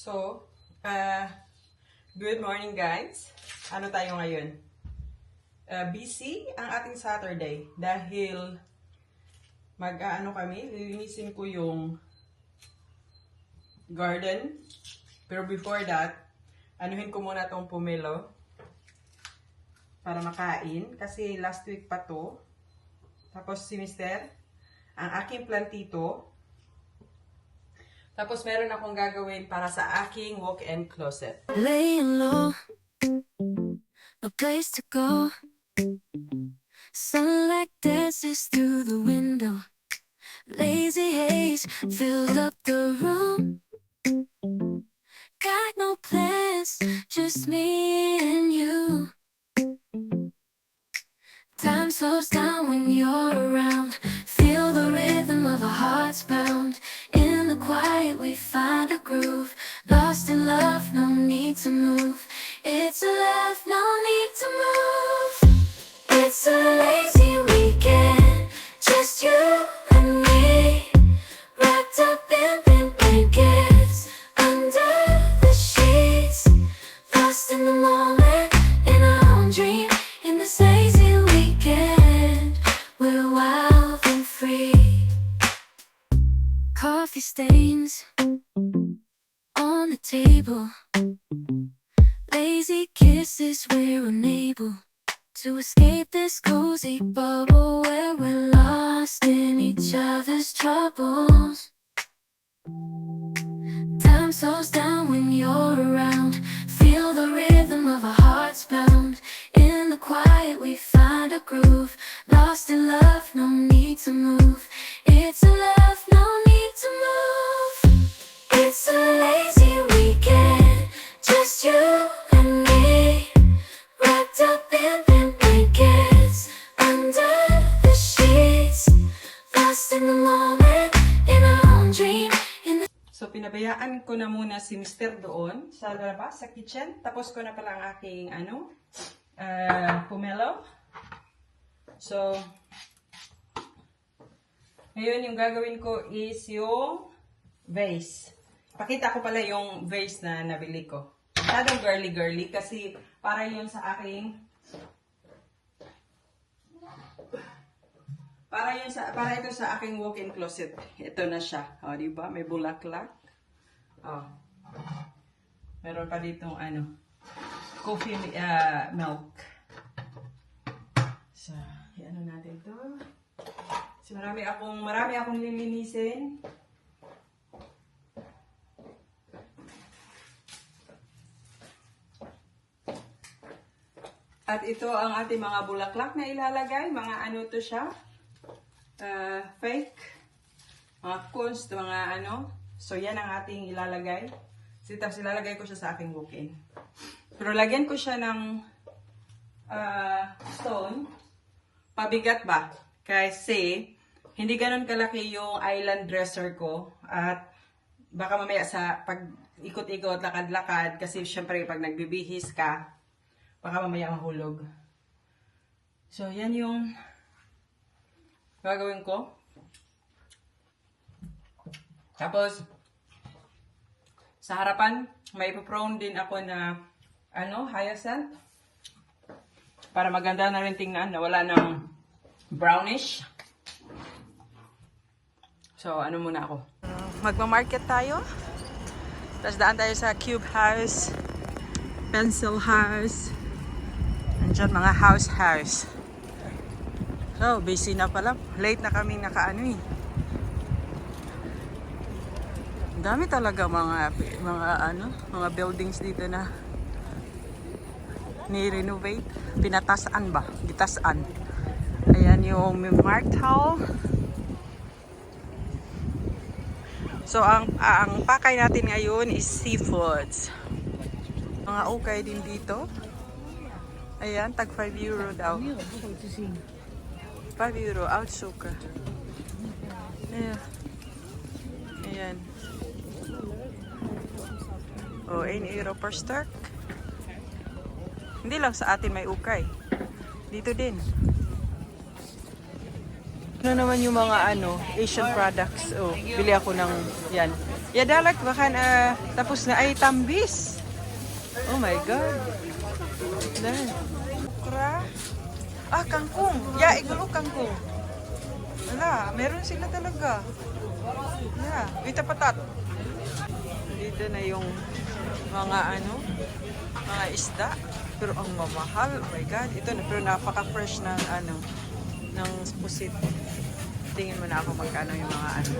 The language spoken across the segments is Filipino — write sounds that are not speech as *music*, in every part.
So, uh, good morning guys. Ano tayo ngayon? Uh, busy ang ating Saturday dahil mag-ano kami, lilinisin ko yung garden. Pero before that, anuhin ko muna tong pumelo para makain kasi last week pa to. Tapos si Mister, ang aking plantito. Tapos meron akong gagawin para sa aking walk-in closet. Laying low, no place to go. Sunlight dances through the window. Lazy haze filled up the room. Got no plans, just me and you. Time slows down when you're around. Feel the rhythm of our hearts pound. In the quiet, we find a groove. Lost in love, no need to move. It's a love, no need to move. It's a lazy weekend, just you cozy bubble where we're lost in each other's troubles. Time slows down when you're around. Feel the rhythm of our hearts bound. In the quiet, we find a groove. Lost in love, no need to move. Pinabayaan ko na muna si Mr. doon sa labas, sa kitchen. Tapos ko na pala ang aking, ano, uh, pumelo. So, ngayon yung gagawin ko is yung vase. Pakita ko pala yung vase na nabili ko. Masyadong girly-girly kasi para yun sa aking Para yun sa para ito sa aking walk-in closet. Ito na siya. O, di ba? May bulaklak. Oh. Meron pa ditong ano, coffee uh, milk. So, ano natin to. So, marami akong marami akong lilinisin. At ito ang ating mga bulaklak na ilalagay. Mga ano to siya? uh, fake, mga cones, mga ano. So, yan ang ating ilalagay. Tapos ilalagay ko siya sa aking booking. Pero lagyan ko siya ng uh, stone. Pabigat ba? Kasi, hindi ganun kalaki yung island dresser ko. At baka mamaya sa pag ikot-ikot, lakad-lakad, kasi syempre pag nagbibihis ka, baka mamaya mahulog. So, yan yung gagawin ko. Tapos, sa harapan, may ipoprone din ako na, ano, hyacinth. Para maganda na rin tingnan, na wala ng brownish. So, ano muna ako. Magmamarket tayo. Tapos daan tayo sa Cube House, Pencil House. Andyan mga house house. So, busy na pala. Late na kami nakaano eh. Ang dami talaga mga mga ano, mga buildings dito na ni-renovate. Pinatasaan ba? Gitasaan. Ayan yung marked hall. So, ang, ang pakay natin ngayon is seafoods. Mga ukay din dito. Ayan, tag 5 euro daw. 5 euro, outsuka. Ayan. Ayan. O, 1 euro per stark. Hindi lang sa atin may ukay. Dito din. Ano naman yung mga ano, Asian products. Oh, bili ako ng yan. Ya dalak bahkan eh, tapos na ay tambis. Oh my god. Dahil. Okra. Ah, kangkong. Ya, igulo kangkong. Wala, meron sila talaga. Yeah, ita patat. Dito na yung mga ano, mga isda. Pero ang mamahal, oh my god. Ito na, pero napaka-fresh ng ano, ng pusit. Tingin mo na ako magkano yung mga ano,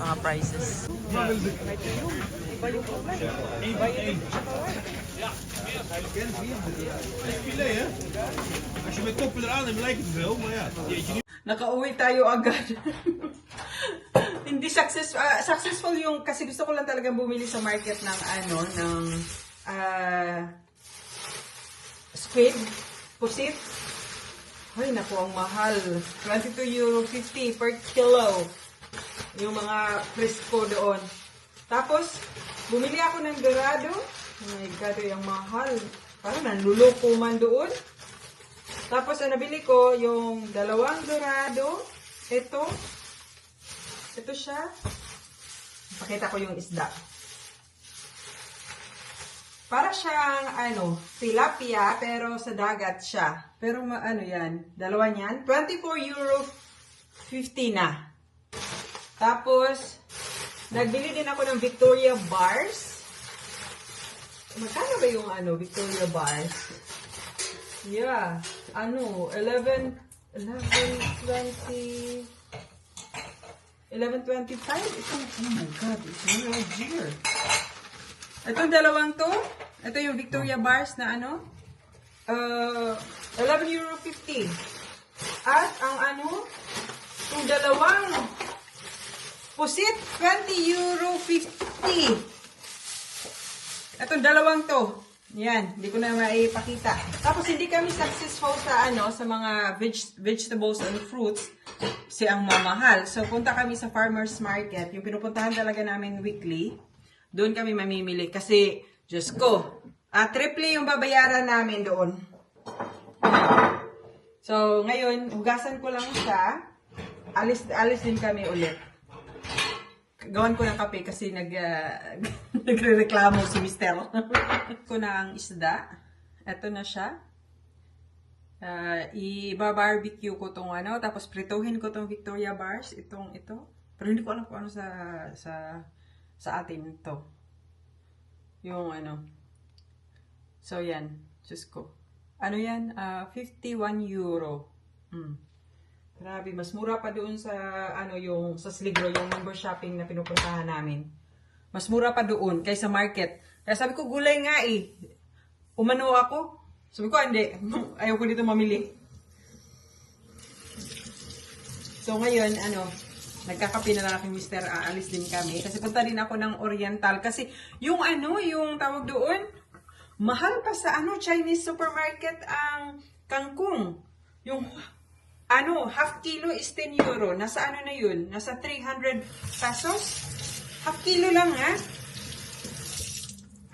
mga prices. May tuyo. Iba yung kulay. Iba yung hè? Als je met koppen eraan hebt, lijkt het wel, maar ja. Nakauwi tayo agad. *laughs* Hindi success, ah, successful yung kasi gusto ko lang talaga bumili sa market ng ano ng ah, squid, pusit. Ay, naku, ang mahal. 22 euro 50 per kilo. Yung mga fresco doon. Tapos, bumili ako ng dorado. Oh my God, yung mahal. Parang nanluloko man doon. Tapos, ang nabili ko, yung dalawang dorado. Ito. Ito siya. Pakita ko yung isda. Para siyang, ano, tilapia, pero sa dagat siya. Pero, ano yan, dalawa niyan. 24 euro 50 na. Tapos, nagbili din ako ng Victoria Bars. Magkano ba yung, ano, Victoria Bars? Yeah. Ano, 11, 11, 20, 11.25? Ito, oh my God, it's real dear. Itong dalawang to, ito yung Victoria Bars na ano, uh, 11 euro 50. At ang ano, yung dalawang pusit, 20 euro 50. Itong dalawang to, yan, hindi ko na maipakita. Tapos hindi kami successful sa ano, sa mga veg- vegetables and fruits kasi ang mamahal. So punta kami sa farmers market, yung pinupuntahan talaga namin weekly. Doon kami mamimili kasi Diyos ko, ah, triple yung babayaran namin doon. So ngayon, hugasan ko lang siya. Alis alis din kami ulit. Gawan ko ng kape kasi nag, ah, *laughs* nagre-reklamo si Mister. *laughs* ko na ang isda. Ito na siya. Uh, i-barbecue ko tong ano, tapos prituhin ko tong Victoria Bars, itong ito. Pero hindi ko alam kung ano sa sa sa atin ito. Yung ano. So yan, Diyos ko. Ano yan? Ah, 51 euro. Mm. Grabe, mas mura pa doon sa ano yung sa Sligro, yung number shopping na pinupuntahan namin. Mas mura pa doon kaysa market. Kaya sabi ko, gulay nga eh. Umano ako. Sabi ko, hindi. *laughs* Ayaw ko dito mamili. So ngayon, ano, nagkakape na lang aking mister, aalis din kami. Kasi punta din ako ng Oriental. Kasi yung ano, yung tawag doon, mahal pa sa ano, Chinese supermarket ang kangkong. Yung ano, half kilo is 10 euro. Nasa ano na yun? Nasa 300 pesos? Half kilo lang ha?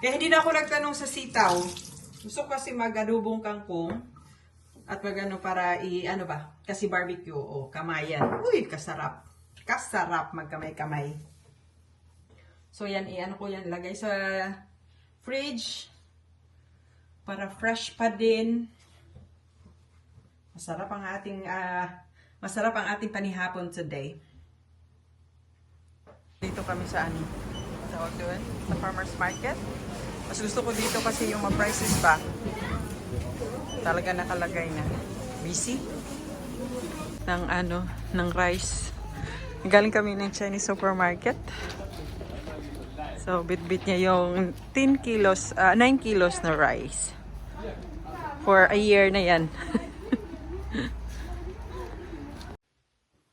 Kaya hindi na ako nagtanong sa sitaw. Gusto kasi mag-adubong kangkong. At magano para i ano ba? Kasi barbecue o kamayan. Uy, kasarap. Kasarap magkamay-kamay. So yan, i-ano ko yan, lagay sa fridge para fresh pa din. Masarap ang ating ah, masarap ang ating panihapon today. Dito kami sa ano? Tawag doon? Sa farmer's market. Mas gusto ko dito kasi yung mga prices ba talaga nakalagay na busy ng ano ng rice galing kami ng Chinese supermarket so bit-bit niya yung 10 kilos ah, 9 kilos na rice for a year na yan *laughs*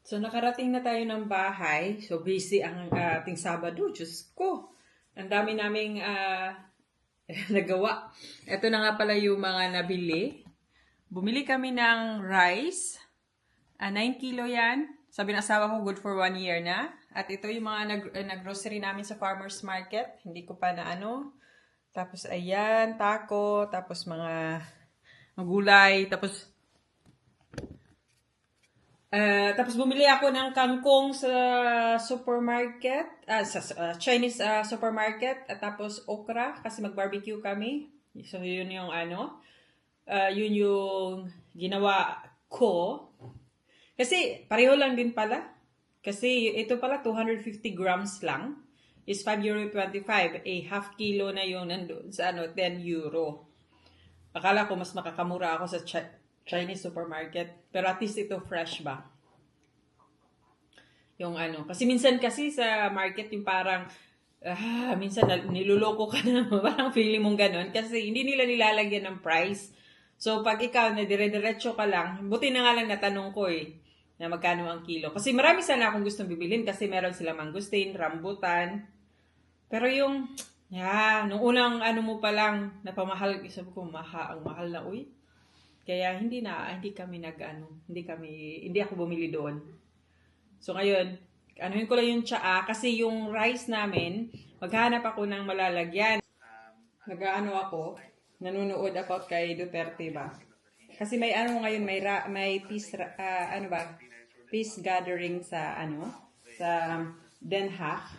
so nakarating na tayo ng bahay so busy ang ah, ating Sabado Diyos ko ang dami naming ah, *laughs* nagawa. Ito na nga pala yung mga nabili. Bumili kami ng rice. Ah, 9 kilo yan. Sabi ng asawa ko, good for one year na. At ito yung mga eh, nag-grocery namin sa farmer's market. Hindi ko pa na ano. Tapos ayan, taco. Tapos mga gulay. Tapos Ah, tapos bumili ako ng kangkong sa supermarket, ah, sa ah, Chinese ah, supermarket, at tapos okra kasi mag-barbecue kami. So yun yung ano, ah, yun yung ginawa ko. Kasi pareho lang din pala. Kasi ito pala 250 grams lang is 5 euro 25. Eh half kilo na yun nandun sa ano 10 euro. Akala ko mas makakamura ako sa Chinese supermarket. Pero at least ito fresh ba? Yung ano. Kasi minsan kasi sa market yung parang, ah, minsan niluloko ka na. *laughs* parang feeling mong ganun. Kasi hindi nila nilalagyan ng price. So pag ikaw na dire-diretso ka lang, buti na nga lang natanong ko eh na magkano ang kilo. Kasi marami sana akong gustong bibilin kasi meron sila mangustin, rambutan. Pero yung, yeah, nung unang ano mo pa lang, napamahal, sabi ko, maha, ang mahal na, uy. Kaya hindi na, hindi kami nag, ano, hindi kami, hindi ako bumili doon. So ngayon, anuhin ko lang yung tsaa, kasi yung rice namin, maghanap ako ng malalagyan. Nag-ano ako, nanonood ako kay Duterte ba? Kasi may ano ngayon, may, ra, may peace, ah, ano ba, peace gathering sa, ano, sa Den Haag,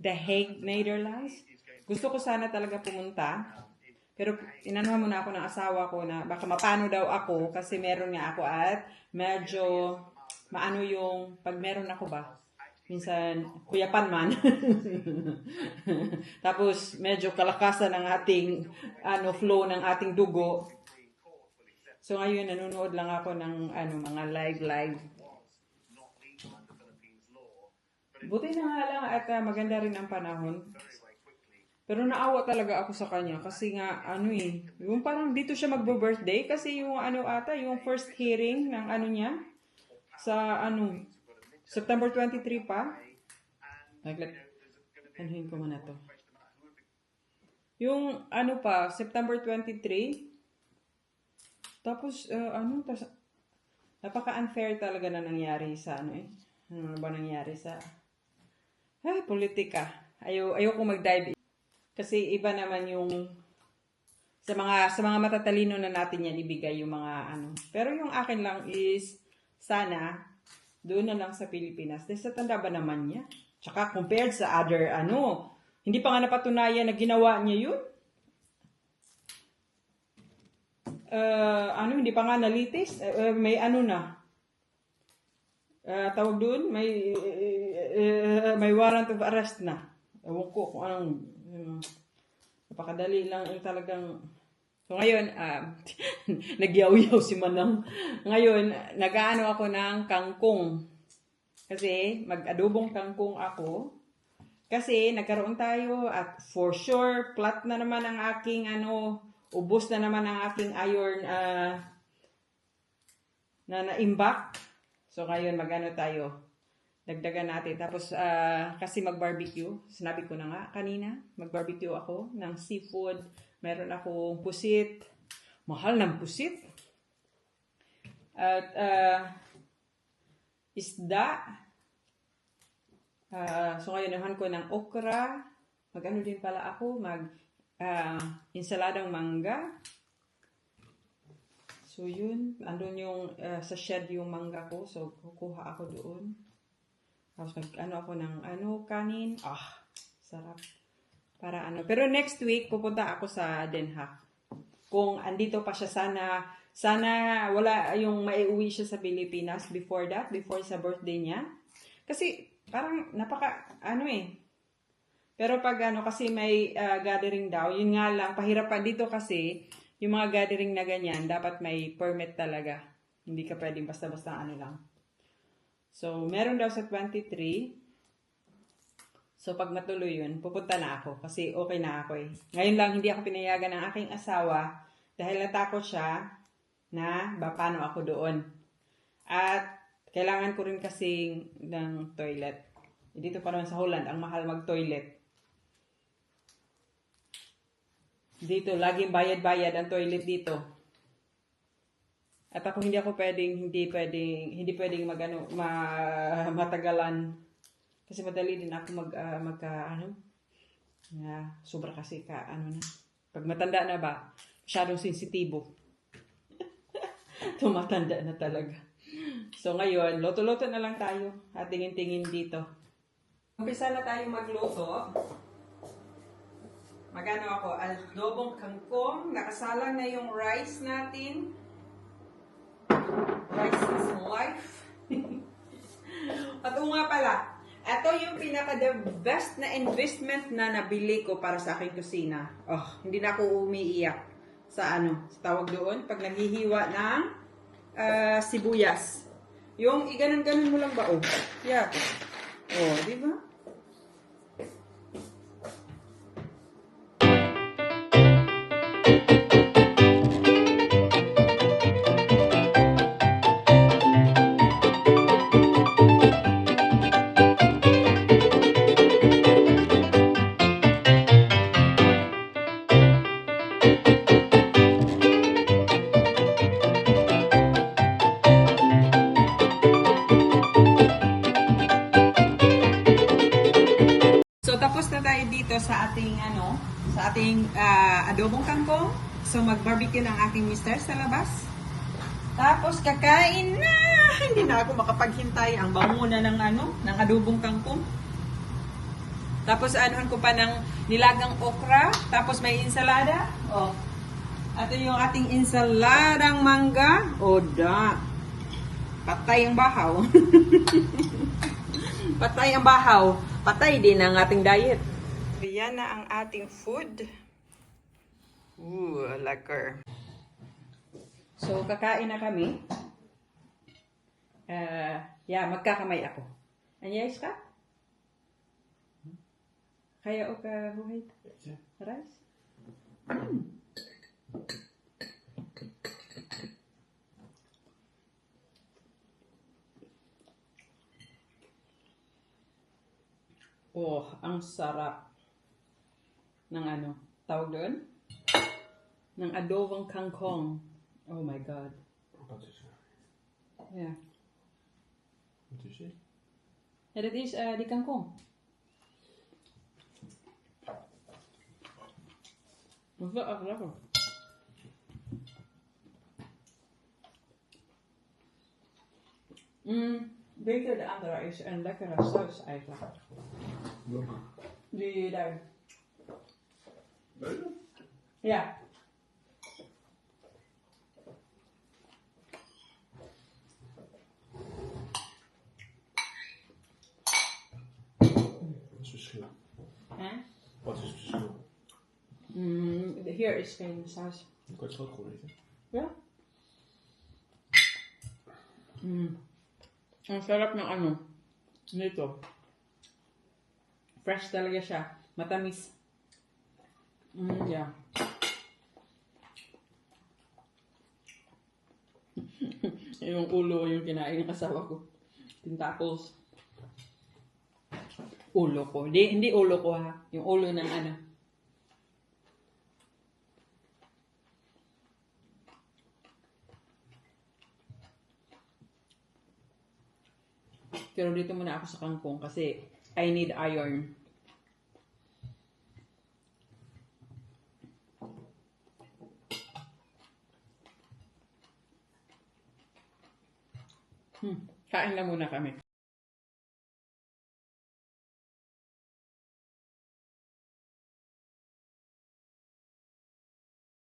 The Hague, Netherlands. Gusto ko sana talaga pumunta. Pero inanuhan muna ako ng asawa ko na baka mapano daw ako kasi meron nga ako at medyo maano yung pag meron ako ba? Minsan kuyapan man *laughs* tapos medyo kalakasan ng ating ano flow ng ating dugo. So ngayon nanonood lang ako ng ano mga live live. Buti na nga lang at ah, maganda rin ang panahon pero naawa talaga ako sa kanya kasi nga ano eh, yung parang dito siya magbo-birthday kasi yung ano ata, yung first hearing ng ano niya sa ano September 23 pa. Naglat anuhin ko muna to. Yung ano pa, September 23. Tapos uh, ano, tas, napaka-unfair talaga na nangyari sa ano eh. Ano ba nangyari sa ay, politika. Ayaw, ayaw ko mag-dive kasi iba naman yung sa mga sa mga matatalino na natin yan ibigay yung mga ano. Pero yung akin lang is sana doon na lang sa Pilipinas. Dahil sa tanda ba naman niya? Tsaka compared sa other ano, hindi pa nga napatunayan na ginawa niya yun. Uh, ano, hindi pa nga nalitis. Uh, uh, may ano na. Uh, tawag doon, may uh, may warrant of arrest na. Ewan ko kung anong um, napakadali lang yung talagang So ngayon, um, *laughs* nagyaw-yaw si Manang. Ngayon, nag-ano ako ng kangkong. Kasi mag-adobong kangkong ako. Kasi nagkaroon tayo at for sure, flat na naman ang aking ano, ubos na naman ang aking iron uh, na naimbak. So ngayon, magano tayo? Dagdagan natin. Tapos, ah, kasi mag-barbecue, sinabi ko na nga kanina, mag-barbecue ako ng seafood. Meron akong pusit. Mahal ng pusit. At, ah, isda. Ah, so, ngayon, naman ko ng okra. Mag-ano din pala ako, mag, ah, insaladang mangga. So, yun. Andun yung, ah, sa shed yung mangga ko. So, kukuha ako doon. Mag, ano ako ng ano, kanin. Ah, sarap. Para ano. Pero next week, pupunta ako sa Den Haag. Kung andito pa siya, sana, sana wala yung maiuwi siya sa Pilipinas before that, before sa birthday niya. Kasi, parang napaka, ano eh. Pero pag ano, kasi may ah, gathering daw, yun nga lang, pahirap pa dito kasi, yung mga gathering na ganyan, dapat may permit talaga. Hindi ka pwedeng basta-basta ano lang. So, meron daw sa 23. So, pag matuloy yun, pupunta na ako. Kasi okay na ako eh. Ngayon lang, hindi ako pinayagan ng aking asawa dahil natakot siya na ba, paano ako doon. At kailangan ko rin kasi ng toilet. Eh, Dito pa naman sa Holland, ang mahal mag-toilet. Dito, laging bayad-bayad ang toilet dito. At ako hindi ako pwedeng hindi pwedeng hindi pwedeng magano ma, matagalan kasi madali din ako mag ah, magka ano na sobra kasi ka ano na pag matanda na ba masyadong sensitibo *laughs* tumatanda na talaga So ngayon, loto-loto na lang tayo. At tingin-tingin dito. Umpisa na tayo magluto. Magano ako, adobong kangkong. Nakasalang na yung rice natin. Life. *laughs* At oo nga pala, ito yung pinaka the best na investment na nabili ko para sa aking kusina. Oh, hindi na ako umiiyak sa ano, sa tawag doon, pag naghihiwa ng ah, sibuyas. Yung iganon-ganon mo lang ba, oh. Yeah. Oh, di ba? Ano, sa ating ah, adobong kangkong. So mag-barbecue ng aking mister sa labas. Tapos kakain na. *laughs* Hindi na ako makapaghintay ang bango na ng ano, ng adobong kangkong. Tapos anuhan ko pa ng nilagang okra, tapos may ensalada. Oh. Ito yung ating ensaladang mangga. O da. Patay ang bahaw. *laughs* Patay ang bahaw. Patay din ang ating diet. Yan na ang ating food. Ooh, lekker. So, kakain na kami. Uh, yeah, magkakamay ako. Anyayos ka? Kaya o ka buhay? Rice? Oh, ang sarap ng ano, tawag doon? Ng adobong kangkong. Oh my God. Wat is er? Yeah. Wat is het? Ja, dat is eh die kangkong. Dat is wel echt lekker. Mm, beter de andere is een lekkere saus eigenlijk. Welke? Die daar. Ja. Wat is het verschil? Hè? Wat is het verschil? Mm, hier is geen saus. Ik had het ook gewoon eten. Ja? Mm. Ang sarap ng ano. Nito. Fresh talaga siya. Matamis. Mm, yeah. *laughs* yung ulo yung kinain ng asawa ko. Tentacles. Ulo ko. Hindi, hindi ulo ko ha. Yung ulo ng ano. Pero dito muna ako sa kangkong kasi I need iron. Hmm. Kain na muna kami.